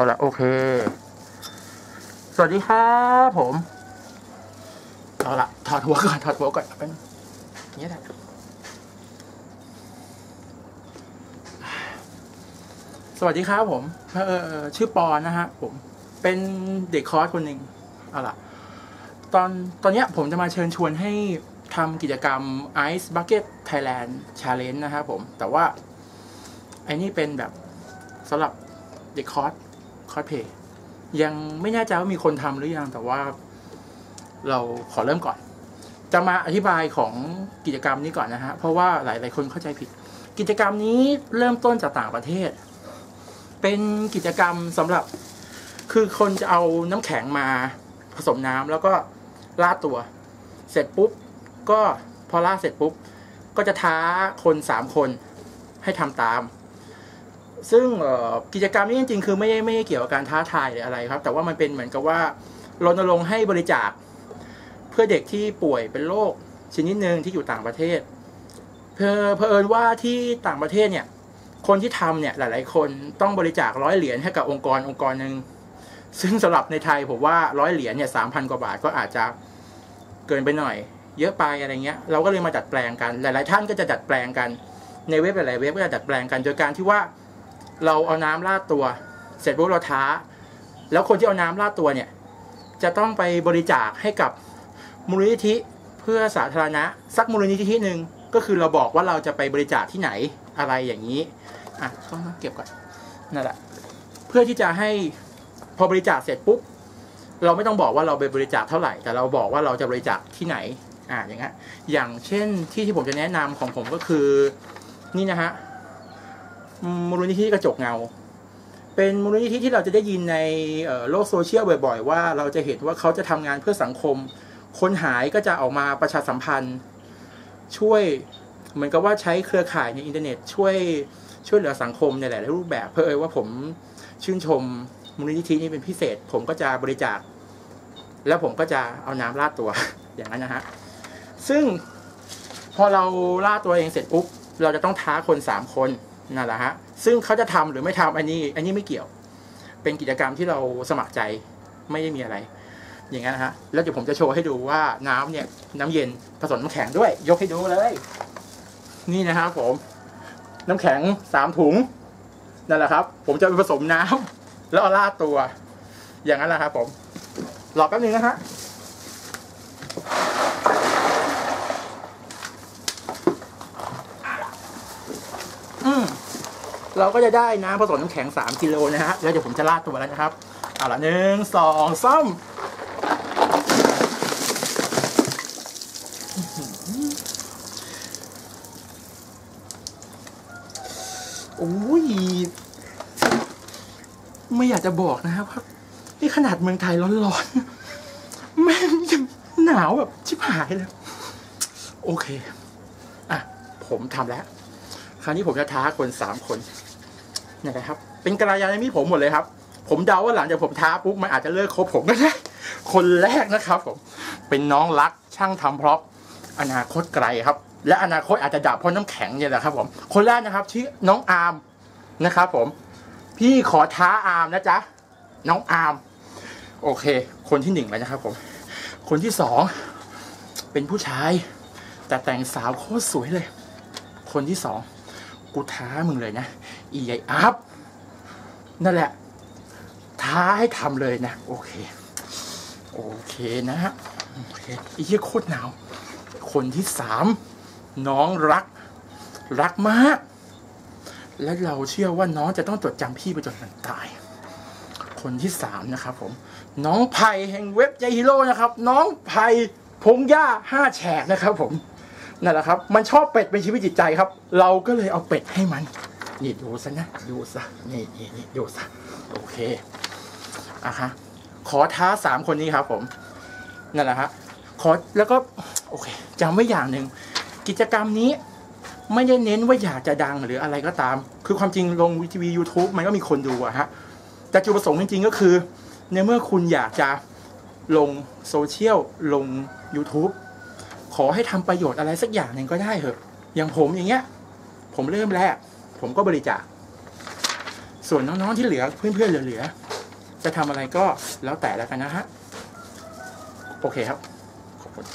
เอาละโอเค สวัสดีครับผม เอาละถอดหัวก่อนถอดหัวก่อนเป็นอย่างนี้แหละสวัสดีครับผมเออชื่อปอนนะฮะผมเป็นเด็กคอร์สคนหนึ่งเอาล่ะ ตอนตอนเนี้ยผมจะมาเชิญชวนให้ทำกิจกรรม Ice Bucket Thailand Challenge นะครับผม แต่ว่าไอ้นี่เป็นแบบสำหรับเด็กคอร์ส คอสเพย์ยังไม่แน่ใจว่ามีคนทำหรือยัง แต่ว่าเราขอเริ่มก่อน จะมาอธิบายของกิจกรรมนี้ก่อนนะฮะ เพราะว่าหลายหลายคนเข้าใจผิด กิจกรรมนี้เริ่มต้นจากต่างประเทศ เป็นกิจกรรมสำหรับคือคนจะเอาน้ำแข็งมาผสมน้ำแล้วก็ลาดตัว เสร็จปุ๊บ ก็พอลาดเสร็จปุ๊บ ก็จะท้าคนสามคนให้ทำตาม ซึ่งกิจกรรมนี้จริงๆ คือไม่ได้ไม่ได้เกี่ยวกับการท้าทายหรืออะไรครับ แต่ว่ามันเป็นเหมือนกับว่ารณรงค์ให้บริจาค เพื่อเด็กที่ป่วยเป็นโรคชนิดหนึ่งที่อยู่ต่างประเทศ เพอเพอเอิญว่าที่ต่างประเทศเนี่ย คนที่ทำเนี่ยหลาย ๆ คนต้องบริจาคร้อยเหรียญให้กับองค์กรองค์กรหนึ่งซึ่งสำหรับในไทยผมว่าร้อยเหรียญเนี่ยสามพันกว่าบาทก็อาจจะเกินไปหน่อย เยอะไปอะไรเงี้ย เราก็เลยมาดัดแปลงกัน หลาย ๆ ท่านก็จะดัดแปลงกันในเว็บหลายๆเว็บก็จะดัดแปลงกันโดยการที่ว่า เราเอาน้ำราดตัว เสร็จปุ๊บเราท้า แล้วคนที่เอาน้ำราดตัวเนี่ย จะต้องไปบริจาคให้กับมูลนิธิเพื่อสาธารณะสักมูลนิธิหนึ่งก็คือเราบอกว่าเราจะไปบริจาคที่ไหนอะไรอย่างนี้อะต้องเก็บก่อนนั่นแหละเพื่อที่จะให้พอบริจาคเสร็จปุ๊บเราไม่ต้องบอกว่าเราไปบริจาคเท่าไหร่ แต่เราบอกว่าเราจะบริจาคที่ไหนอ่าอย่างเงี้ยอย่างเช่นที่ที่ผมจะแนะนำของผมก็คือนี่นะฮะ มูลนิธิกระจกเงา เป็นมูลนิธิที่เราจะได้ยินในโลกโซเชียลบ่อย ๆ ว่าเราจะเห็นว่าเขาจะทำงานเพื่อสังคม คนหายก็จะออกมาประชาสัมพันธ์ ช่วยเหมือนกับว่าใช้เครือข่ายในอินเทอร์เน็ต ช่วยช่วยเหลือสังคมในหลายๆรูปแบบเพื่อเอยว่าผมชื่นชมมูลนิธินี้เป็นพิเศษ ผมก็จะบริจาค แล้วผมก็จะเอาน้ำราดตัวอย่างนั้นนะฮะซึ่งพอเราล่าดตัวเองเสร็จปุ๊บ เราจะต้องท้าคนสามคน นั่นแหละฮะซึ่งเขาจะทำหรือไม่ทำอันนี้อันนี้ไม่เกี่ยว เป็นกิจกรรมที่เราสมัครใจไม่ได้มีอะไร อย่างนั้นนะฮะแล้วเดี๋ยวผมจะโชว์ให้ดูว่าน้ำเนี่ยน้ำเย็นผสมน้ำแข็งด้วย ยกให้ดูเลย นี่นะครับผม น้ำแข็งสามถุงนั่นแหละครับ ผมจะไปผสมน้ำแล้วเอาดตัว อย่างนั้นแหละครับผมรอแป๊บนึงนะฮะอืม เราก็จะได้น้ำผสมน้ำแข็งสามกิโลนะฮะแล้วเดี๋ยวผมจะราดตัวแล้วนะครับเอาละหนึ่งสองสามโอ้ยไม่อยากจะบอกนะครับว่านี่ขนาดเมืองไทยร้อนๆแม่งยังหนาวแบบชิบหายเลย โอเค อะ ผมทำแล้ว คราวนี้ผมจะท้าคนสามคน นี่นะครับ เป็นกระยาณมิตรผมหมดเลยครับ ผมเดาว่าหลังจากผมท้าปุ๊บมันอาจจะเลิกคบผมก็ได้คนแรกนะครับผม เป็นน้องรักช่างทำพร็อพอนาคตไกลครับ และอนาคตอาจจะดับเพราะน้ำแข็งเนี่ยแหละครับผม คนแรกนะครับชื่อน้องอาร์มนะครับผม พี่ขอท้าอาร์มนะจ๊ะ น้องอาร์มโอเค คนที่หนึ่งไปนะครับผม คนที่สองเป็นผู้ชาย แต่แต่งสาวโคตรสวยเลย คนที่สอง กูท้ามึงเลยนะ อีไออัพนั่นแหละ ท้าให้ทำเลยนะ โอเค โอเคนะฮะโอเคอีเหี้ยโคตรหนาว คนที่สามน้องรัก รักมาก และเราเชื่อว่าน้องจะต้องจดจำพี่ไปจนวันตาย คนที่สามนะครับผม น้องไผ่แห่งเว็บใจฮีโร่นะครับ น้องไผ่พงหญ้าห้าแฉกนะครับผม นั่นแหละครับ มันชอบเป็ดเป็นชีวิตจิตใจครับ เราก็เลยเอาเป็ดให้มันนี่ดูซะนะดูซะนี่นี่นี่ดูซะโอเคอะฮะขอท้าสามคนนี้ครับ ผมนั่นแหละฮะขอแล้วก็โอเคจำไว้อย่างหนึ่งกิจกรรมนี้ไม่ได้เน้นว่าอยากจะดังหรืออะไรก็ตาม คือความจริงลงทีวียูทูบมันก็มีคนดูอะฮะแต่จุดประสงค์จริงๆก็คือ ในเมื่อคุณอยากจะลงโซเชียลลง YouTube อให้ทำประโยชน์อะไรสักอย่างหนึ่งก็ได้เถอะ อย่างผมอย่างเงี้ย ผมเริ่มแรก ผมก็บริจาค ส่วนน้องๆที่เหลือเพื่อนๆเหลือๆจะทำอะไรก็แล้วแต่แล้วกันนะฮะ โอเคครับ ขอบคุณ